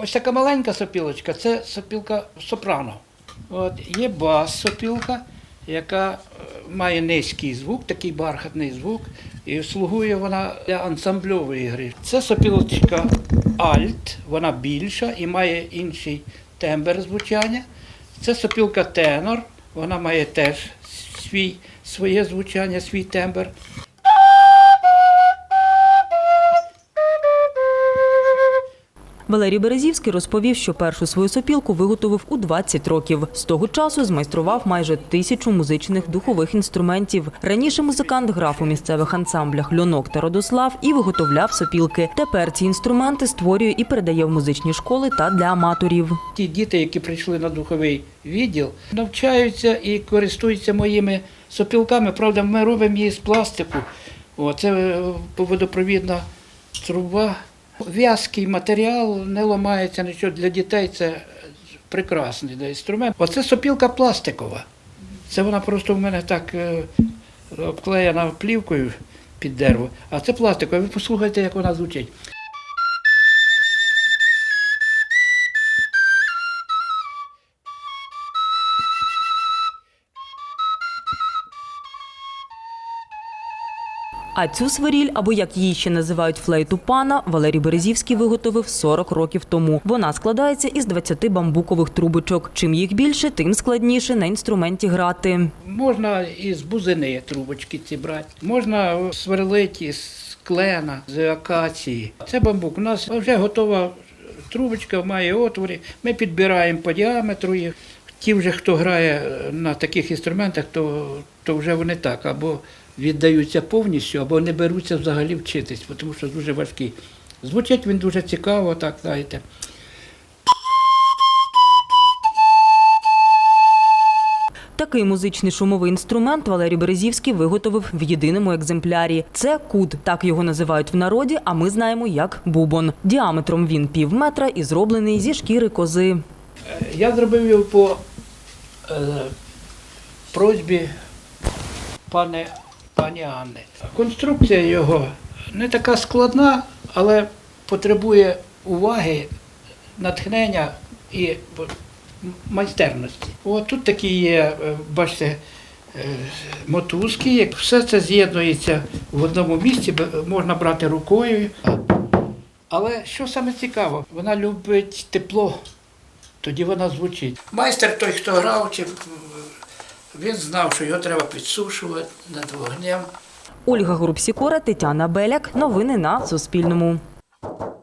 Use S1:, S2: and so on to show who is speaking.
S1: Ось така маленька сопілочка це сопілка сопрано. От, є бас-сопілка, яка е, має низький звук, такий бархатний звук, і слугує вона для ансамбльової гри. Це сопілочка альт, вона більша і має інший тембр звучання. Це сопілка тенор, вона має теж свій, своє звучання, свій тембр.
S2: Валерій Березівський розповів, що першу свою сопілку виготовив у 20 років. З того часу змайстрував майже тисячу музичних духових інструментів. Раніше музикант грав у місцевих ансамблях Льонок та Родослав і виготовляв сопілки. Тепер ці інструменти створює і передає в музичні школи та для аматорів.
S1: Ті діти, які прийшли на духовий відділ, навчаються і користуються моїми сопілками. Правда, ми робимо її з пластику. О, це е, водопровідна труба. В'язкий матеріал не ламається нічого. Для дітей це прекрасний інструмент. Оце сопілка пластикова. Це вона просто в мене так е, обклеєна плівкою під дерево. А це пластикова. Ви послухайте, як вона звучить.
S2: А цю свиріль, або як її ще називають флейту пана, Валерій Березівський виготовив 40 років тому. Вона складається із 20 бамбукових трубочок. Чим їх більше, тим складніше на інструменті грати.
S1: Можна із бузини трубочки ці брати, можна сверлити із клена, з акації. Це бамбук. У нас вже готова трубочка, має отвори. Ми підбираємо по діаметру їх. Ті вже, хто грає на таких інструментах, то, то вже вони так або віддаються повністю, або не беруться взагалі вчитись, тому що дуже важкий. Звучить він дуже цікаво, так знаєте.
S2: Такий музичний шумовий інструмент Валерій Березівський виготовив в єдиному екземплярі. Це куд, так його називають в народі, а ми знаємо як бубон. Діаметром він пів метра і зроблений зі шкіри кози.
S1: Е, Я зробив його по е, просьбі пане, пані Анни. Конструкція його не така складна, але потребує уваги, натхнення і майстерності. От тут такі є, е, бачите, мотузки. Все це з'єднується в одному місці, можна брати рукою. Але що саме цікаво, вона любить тепло тоді вона звучить. Майстер той, хто грав, чи, він знав, що його треба підсушувати над вогнем.
S2: Ольга Грубсікора, Тетяна Беляк. Новини на Суспільному.